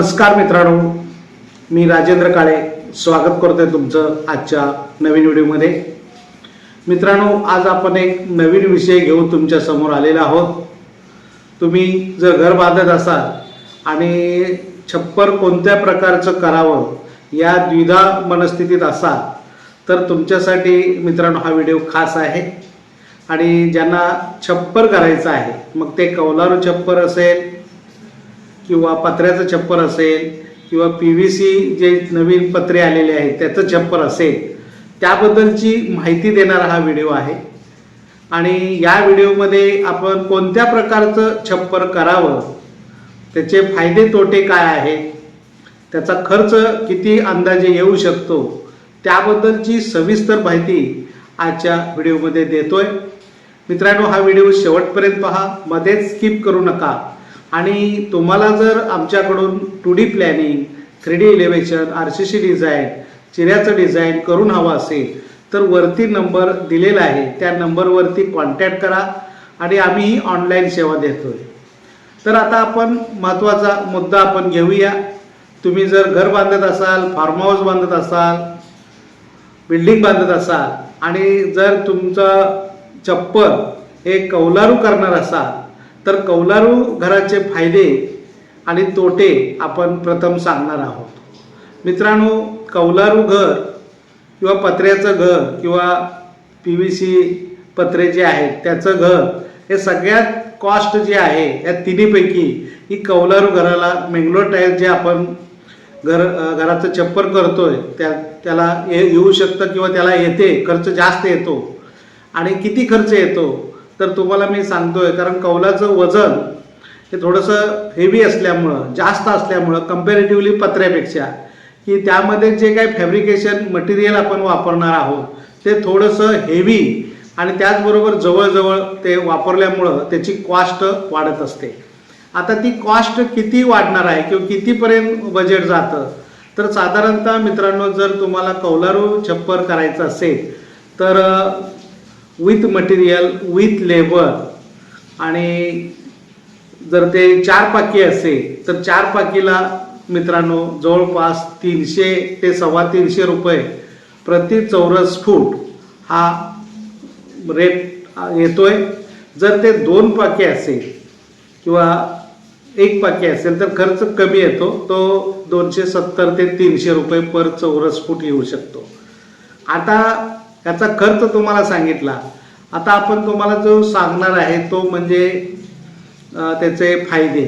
नमस्कार मित्रांनो. मी राजेंद्र काळे. स्वागत करतोय तुमचं आजच्या नवीन व्हिडिओमध्ये. मित्रांनो आज आपण एक नवीन विषय घेऊन तुमच्यासमोर आलेला आहोत. तुम्ही जर घर बांधत असाल आणि छप्पर कोणत्या प्रकारचं करावं या द्विधा मनस्थितीत असाल तर तुमच्यासाठी मित्रांनो हा व्हिडिओ खास आहे. आणि ज्यांना छप्पर करायचं आहे मग ते कौलारू छप्पर असेल किंवा पत्र्याचं छप्पर असेल किंवा पी व्ही सी जे नवीन पत्रे आलेले आहेत त्याचं छप्पर असेल त्याबद्दलची माहिती देणारा हा व्हिडिओ आहे. आणि या व्हिडिओमध्ये आपण कोणत्या प्रकारचं छप्पर करावं त्याचे फायदे तोटे काय आहेत त्याचा खर्च किती अंदाजे येऊ शकतो त्याबद्दलची सविस्तर माहिती आजच्या व्हिडिओमध्ये देतोय. मित्रांनो हा व्हिडिओ शेवटपर्यंत पहा मध्येच स्किप करू नका. आणि तुम्हाला जर आमच्याकडून two D planning three D elevation R C C design चिऱ्याचं design करून हवं असेल तर वरती नंबर दिलेला आहे त्या नंबरवरती कॉन्टॅक्ट करा आणि आम्ही ऑनलाईन सेवा देतोय. तर आता आपण महत्त्वाचा मुद्दा आपण घेऊया. तुम्ही जर घर बांधत असाल फार्म हाऊस बांधत असाल बिल्डिंग बांधत असाल आणि जर तुमचं चप्पल हे कौलारू करणार असाल तर कौलारू घराचे फायदे आणि तोटे आपण प्रथम सांगणार आहोत. मित्रांनो कौलारू घर किंवा पत्र्याचं घर किंवा पी व्ही सी पत्रे जे आहेत त्याचं घर हे सगळ्यात कॉस्ट जे आहे या तिन्हीपैकी ही कौलारू घराला मेंगलोर टायर जे आपण घर घराचं छप्पर करतोय त्या त्याला ये येऊ शकतं किंवा त्याला येते खर्च जास्त येतो. आणि किती खर्च येतो? तर तुम्हाला मी सांगतोय कारण कौलाचं वजन हे थोडंसं हेवी असल्यामुळं जास्त असल्यामुळं कम्पॅरेटिव्हली पत्र्यापेक्षा की त्यामध्ये जे काही फॅब्रिकेशन मटेरियल आपण वापरणार आहोत ते थोडंसं हेवी आणि त्याचबरोबर जवळजवळ ते वापरल्यामुळं त्याची कॉस्ट वाढत असते. आता ती कॉस्ट किती वाढणार आहे किंवा कितीपर्यंत बजेट जातं? तर साधारणतः मित्रांनो जर तुम्हाला कौलारू छप्पर करायचं असेल तर विथ मटेरियल विथ लेबर आणि जर ते चार पाकी असेल तर चार पाकीला मित्रांनो जवळपास तीनशे ते सव्वा तीनशे रुपये प्रति चौरस फूट हा रेट येतोय. जर ते दोन पाके असेल किंवा एक पाकी असेल तर खर्च कमी येतो. तो दोनशे सत्तर ते तीनशे रुपये पर चौरस फूट येऊ शकतो. आता याचा खर्च तुम्हाला सांगितला. आता आपण तुम्हाला जो सांगणार आहे तो म्हणजे त्याचे फायदे.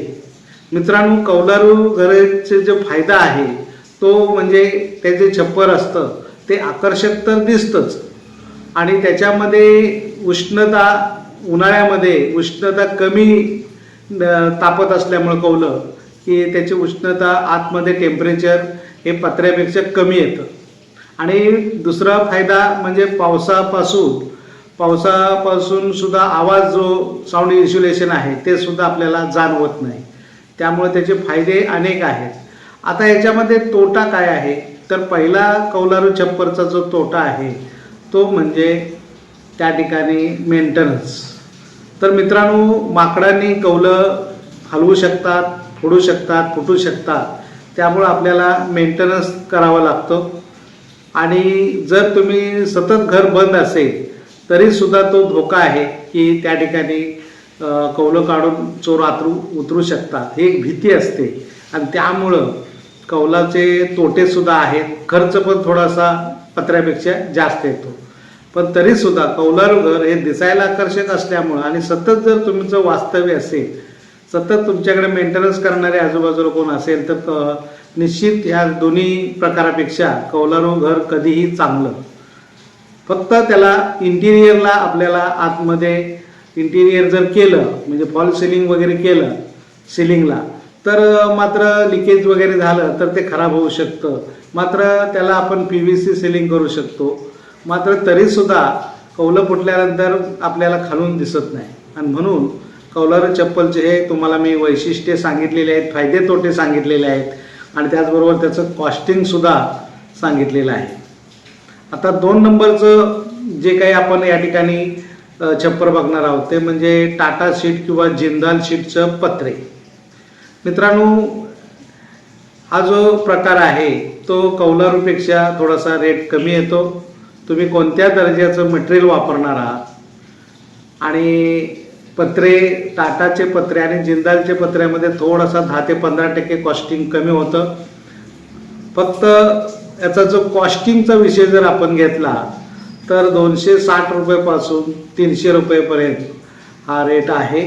मित्रांनो कौलारू घराचे जो फायदा आहे तो म्हणजे त्याचे छप्पर असतं ते आकर्षक तर दिसतंच. आणि त्याच्यामध्ये उष्णता उन्हाळ्यामध्ये उष्णता कमी तापत असल्यामुळं कौलं की त्याची उष्णता आतमध्ये टेम्परेचर हे पत्र्यापेक्षा कमी येतं. आणि दुसरा फायदा म्हणजे पावसापासून पावसापासून सुद्धा आवाज जो साऊंड इन्सुलेशन आहे ते सुद्धा आपल्याला जाणवत नाही. त्यामुळे त्याचे फायदे अनेक आहेत. आता याच्यामध्ये तोटा काय आहे? तर पहिला कौलारू छप्परचा जो तोटा आहे तो म्हणजे त्या ठिकाणी मेंटेनन्स तर मित्रांनो माकडांनी कौलं हलवू शकतात फोडू शकतात फुटू शकतात. त्यामुळं आपल्याला मेंटेनन्स करावा लागतो. आणि जर तुम्ही सतत घर बंद असेल तरी सुद्धा तो धोका आहे की त्या ठिकाणी कौलं काढून चोर आतरू उतरू शकतात. ही एक भीती असते. आणि त्यामुळं कौलाचे तोटेसुद्धा आहेत. खर्च पण थोडासा पत्र्यापेक्षा जास्त येतो. पण तरीसुद्धा कौलारू घर हे दिसायला आकर्षक असल्यामुळं आणि सतत जर तुमचं वास्तव्य असेल सतत तुमच्याकडे मेंटेनन्स करणारे आजूबाजूला कोण असेल तर निश्चित या दोन्ही प्रकारापेक्षा कौलारू घर कधीही चांगलं. फक्त त्याला इंटिरियरला आपल्याला आतमध्ये इंटिरियर जर केलं म्हणजे फॉल सिलिंग वगैरे केलं सिलिंगला तर मात्र लिकेज वगैरे झालं तर ते खराब होऊ शकतं. मात्र त्याला आपण पी व्ही सी सिलिंग करू शकतो. मात्र तरीसुद्धा कौलं फुटल्यानंतर आपल्याला खालून दिसत नाही. आणि म्हणून कौलर चप्पलचे हे तुम्हाला मी वैशिष्ट्ये सांगितलेले आहेत फायदे तोटे सांगितलेले आहेत आणि त्याचबरोबर त्याचं कॉस्टिंगसुद्धा सांगितलेलं आहे. आता दोन नंबरचं जे काही आपण या ठिकाणी छप्पर बघणार आहोत ते म्हणजे टाटा शीट किंवा जिंदाल शीटचं पत्रे. मित्रांनो हा जो प्रकार आहे तो कौलारूपेक्षा थोडासा रेट कमी येतो. तुम्ही कोणत्या दर्जाचं मटेरियल वापरणार आहात? आणि पत्रे टाटाचे पत्रे आणि जिंदालचे पत्र्यामध्ये थोडासा दहा ते पंधरा टक्के कॉस्टिंग कमी होतं. फक्त याचा जो कॉस्टिंगचा विषय जर आपण घेतला तर दोनशे साठ रुपयेपासून तीनशे रुपयेपर्यंत हा रेट आहे.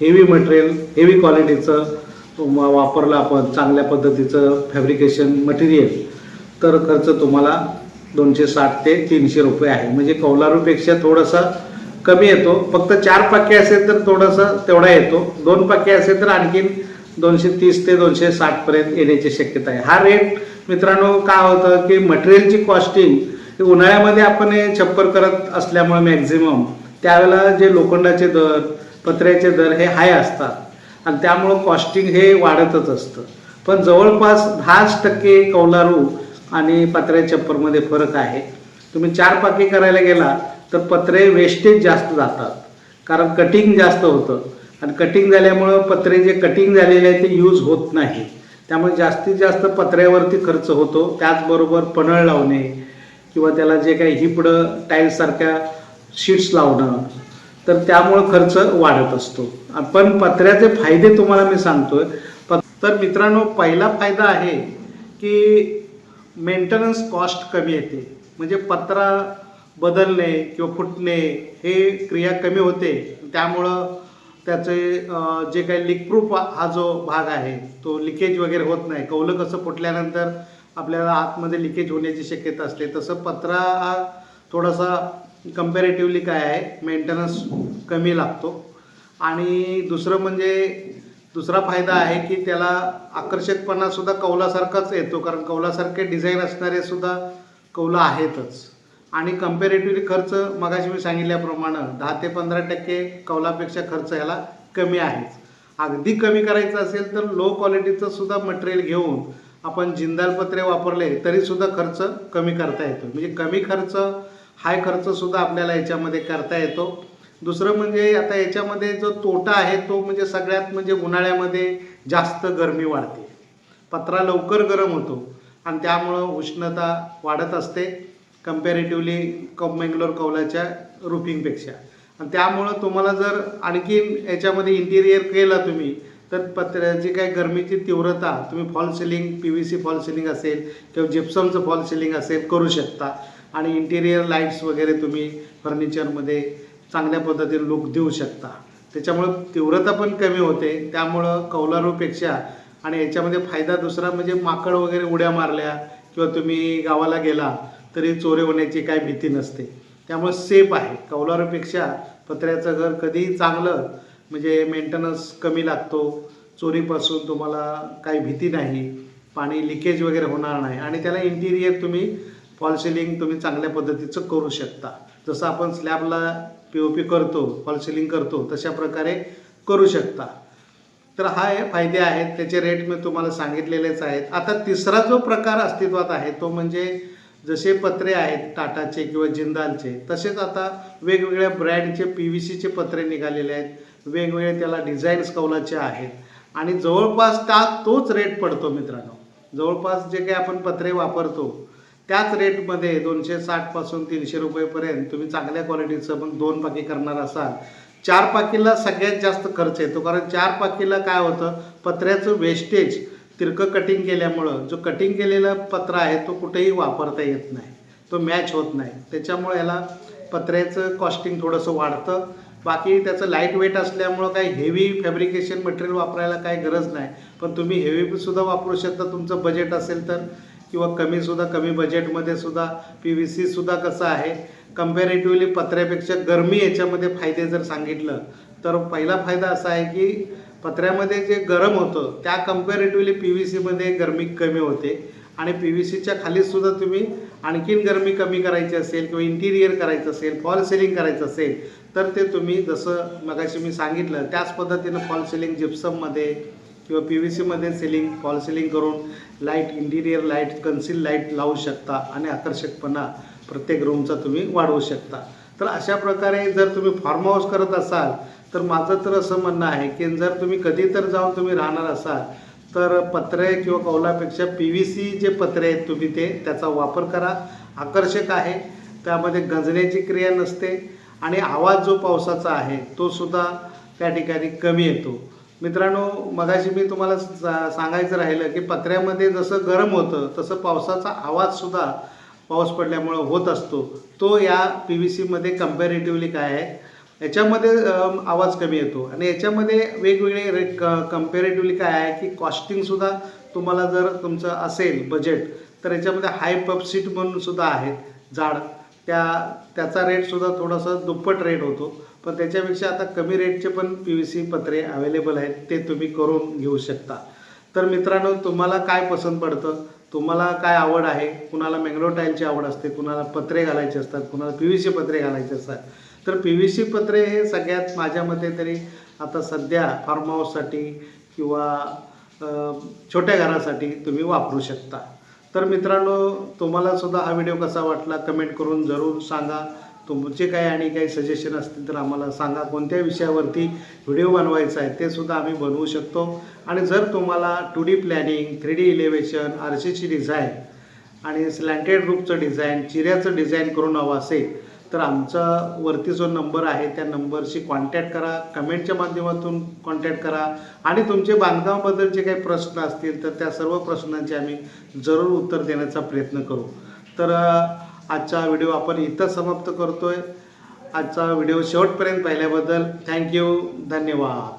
हेवी मटेरियल हेवी क्वालिटीचं वापरलं आपण चांगल्या पद्धतीचं फॅब्रिकेशन मटेरियल तर खर्च तुम्हाला दोनशे साठ ते तीनशे रुपये आहे. म्हणजे कौलारूपेक्षा थोडासा कमी येतो. फक्त चार पाके असेल तर थोडंसं तेवढा येतो. दोन पाके असेल तर आणखीन दोनशे तीस ते दोनशे साठ पर्यंत येण्याची शक्यता आहे. हा रेट मित्रांनो काय होतं की मटेरियलची कॉस्टिंग उन्हाळ्यामध्ये आपण हे छप्पर करत असल्यामुळे मॅक्झिमम त्यावेळेला जे लोखंडाचे दर पत्र्याचे दर हे हाय असतात. आणि त्यामुळं कॉस्टिंग हे वाढतच असतं. पण जवळपास दहाच टक्के कौलारू आणि पत्र्या छप्परमध्ये फरक आहे. तुम्ही चार पाकी करायला गेला तर पत्रे वेस्टेज जास्त जातात. कारण कटिंग जास्त होतं. आणि कटिंग झाल्यामुळं पत्रे जे कटिंग झालेले आहे ते यूज होत नाही. त्यामुळे जास्तीत जास्त पत्र्यावरती खर्च होतो. त्याचबरोबर पनळ लावणे किंवा त्याला जे काही हिपडं टाईल्ससारख्या शीट्स लावणं तर त्यामुळं खर्च वाढत असतो. पण पत्र्याचे फायदे तुम्हाला मी सांगतोय. प- तर मित्रांनो पहिला फायदा आहे की मेंटेनन्स कॉस्ट कमी येते. म्हणजे पत्रा बदलणे किंवा फुटणे हे क्रिया कमी होते. त्यामुळं त्याचे जे काही लिकप्रूफ हा जो भाग आहे तो लिकेज वगैरे होत नाही. कौलं कसं फुटल्यानंतर आपल्याला आतमध्ये लिकेज होण्याची शक्यता असते. तसं पत्रा हा थोडासा कम्पॅरेटिव्हली काय आहे मेंटेनन्स कमी लागतो. आणि दुसरं म्हणजे दुसरा फायदा आहे की त्याला आकर्षकपणासुद्धा कौलासारखाच येतो. कारण कौलासारखे डिझाईन असणारे सुद्धा कौलं आहेतच. आणि कम्पॅरेटिव्हली खर्च मगाशी मी सांगितल्याप्रमाणे दहा ते पंधरा टक्के कौलापेक्षा खर्च ह्याला कमी आहेच. अगदी कमी करायचं असेल तर लो क्वालिटीचं सुद्धा मटेरियल घेऊन आपण जिंदाल पत्रे वापरले तरीसुद्धा खर्च कमी करता येतो. म्हणजे कमी खर्च हाय खर्चसुद्धा आपल्याला याच्यामध्ये करता येतो. दुसरं म्हणजे आता याच्यामध्ये जो तोटा आहे तो म्हणजे सगळ्यात म्हणजे उन्हाळ्यामध्ये जास्त गरमी वाढते. पत्रा लवकर गरम होतो आणि त्यामुळं उष्णता वाढत असते. कम्पॅरेटिव्हली क कौलाच्या रुफिंगपेक्षा आणि त्यामुळं तुम्हाला जर आणखीन याच्यामध्ये इंटिरियर केलं तुम्ही तर पत्र्याची काय गरमीची तीव्रता तुम्ही fall ceiling P V C fall ceiling असेल किंवा जिप्समचं फॉल सिलिंग असेल करू शकता. आणि इंटिरियर लाईट्स वगैरे तुम्ही फर्निचरमध्ये चांगल्या पद्धतीने लुक देऊ शकता. त्याच्यामुळं तीव्रता पण कमी होते. त्यामुळं कौलारूपेक्षा आणि याच्यामध्ये फायदा दुसरा म्हणजे माकड वगैरे उड्या मारल्या किंवा तुम्ही गावाला गेला तरी चोरी होण्याची काय भीती नसते. त्यामुळे सेफ आहे. कौलारूपेक्षा पत्र्याचं घर कधीही चांगलं म्हणजे मेंटेनन्स कमी लागतो. चोरीपासून तुम्हाला काही भीती नाही. पाणी लिकेज वगैरे होणार नाही. आणि त्याला इंटिरियर तुम्ही फॉल सिलिंग तुम्ही चांगल्या पद्धतीचं करू शकता. जसं आपण स्लॅबला पी ओ पी करतो फॉल सिलिंग करतो तशा प्रकारे करू शकता. तर हा हे फायदे आहेत. त्याचे रेट मी तुम्हाला सांगितलेलेच आहेत. आता तिसरा जो प्रकार अस्तित्वात आहे तो म्हणजे जसे पत्रे आहेत टाटाचे किंवा जिंदालचे तसेच आता वेगवेगळ्या ब्रँडचे पी व्ही सीचे पत्रे निघालेले आहेत. वेगवेगळे त्याला डिझाईन्स कौलाचे आहेत. आणि जवळपास त्या तोच रेट पडतो मित्रांनो. जवळपास जे काही आपण पत्रे वापरतो त्याच रेटमध्ये दोनशे साठपासून तीनशे रुपयेपर्यंत तुम्ही चांगल्या क्वालिटीचं मग दोन पाकी करणार असाल. चार पाकीला सगळ्यात जास्त खर्च येतो. कारण चार पाकीला काय होतं? पत्र्याचं वेस्टेज तिरकं कटिंग केल्यामुळं जो कटिंग केलेला पत्रा आहे तो कुठेही वापरता येत नाही. तो मॅच होत नाही. त्याच्यामुळे ह्याला पत्र्याचं कॉस्टिंग थोडंसं वाढतं. बाकी त्याचं लाइट वेट असल्यामुळं काही हेवी फॅब्रिकेशन मटेरियल वापरायला काही गरज नाही. पण तुम्ही हेवी सुद्धा वापरू शकता. तुमचं बजेट असेल तर. किंवा कमीसुद्धा कमी बजेटमध्ये सुद्धा. पी व्ही सीसुद्धा कसं आहे? कम्पॅरेटिव्हली पत्र्यापेक्षा गरमी याच्यामध्ये फायदे जर सांगितलं तर पहिला फायदा असा आहे की पत्र्यामध्ये जे गरम होतं त्या कम्पॅरेटिव्हली पी व्ही सीमध्ये गरमी कमी होते. आणि पी व्ही सीच्या खालीसुद्धा तुम्ही आणखीन गरमी कमी करायची असेल किंवा इंटिरियर करायचं असेल फॉल सिलिंग करायचं असेल तर ते तुम्ही जसं मगाशी मी सांगितलं त्याच पद्धतीनं फॉल सिलिंग जिप्सममध्ये किंवा पी व्ही सीमध्ये सिलिंग फॉल सिलिंग करून light interior light conceal light लावू शकता आणि आकर्षकपणा प्रत्येक रूमचा तुम्ही वाढवू शकता. तर अशा प्रकारे जर तुम्ही फार्म हाऊस करत असाल तर माझं तर असं म्हणणं आहे की जर तुम्ही कधी तर जाऊन तुम्ही राहणार असाल तर पत्रे किंवा कौलापेक्षा पी व्ही सी जे पत्रे आहेत तुम्ही ते त्याचा वापर करा. आकर्षक आहे. त्यामध्ये गंजण्याची क्रिया नसते आणि आवाज जो पावसाचा आहे तो सुद्धा त्या ठिकाणी कमी येतो. मित्रांनो मगाशी मी तुम्हाला सा- सांगायचं राहिलं की पत्र्यामध्ये जसं गरम होतं तसं पावसाचा आवाजसुद्धा पाऊस पडल्यामुळं होत असतो. तो या पी व्ही सीमध्ये कम्पॅरेटिव्हली काय आहे? याच्यामध्ये आवाज कमी येतो. आणि याच्यामध्ये वेगवेगळे रे क कम्पॅरेटिव्हली काय आहे की कॉस्टिंगसुद्धा तुम्हाला जर तुमचं असेल बजेट तर याच्यामध्ये हाय पब सीट म्हणून सुद्धा आहेत जाड त्या त्याचा रेटसुद्धा थोडासा दुप्पट रेट होतो. पण त्याच्यापेक्षा आता कमी रेटचे पण पी व्ही सी पत्रे अवेलेबल आहेत. ते तुम्ही करून घेऊ शकता. तर मित्रांनो तुम्हाला काय पसंत पडतं? तुम्हाला काय आवड आहे? कुणाला मँगलो टाईलची आवड असते कुणाला पत्रे घालायचे असतात कुणाला पी व्ही सी पत्रे घालायचे असतात. तर पी व्ही सी पत्रे हे सगळ्यात माझ्या मते तरी आता सध्या फार्म हाऊससाठी किंवा छोट्या घरासाठी तुम्ही वापरू शकता. तर मित्रांनो तुम्हाला सुद्धा हा व्हिडिओ कसा वाटला कमेंट करून जरूर सांगा. तुमचे काही आणि काही सजेशन असतील तर आम्हाला सांगा. कोणत्या विषयावरती व्हिडिओ बनवायचा आहे ते सुद्धा आम्ही बनवू शकतो. आणि जर तुम्हाला two D planning three D elevation R सीची डिझाईन आणि स्लँटेड रूपचं डिझाईन चिऱ्याचं डिझाईन करून हवं असेल तर आमचा वरती जो नंबर आहे त्या नंबरशी कॉन्टॅक्ट करा. कमेंटच्या माध्यमातून कॉन्टॅक्ट करा. आणि तुमचे बांधकामाबद्दल जे काही प्रश्न असतील तर त्या सर्व प्रश्नांचे आम्ही जरूर उत्तर देण्याचा प्रयत्न करू. तर आजचा व्हिडिओ आपण इथं समाप्त करतोय. आजचा व्हिडिओ शेवटपर्यंत पाहिल्याबद्दल थँक्यू धन्यवाद.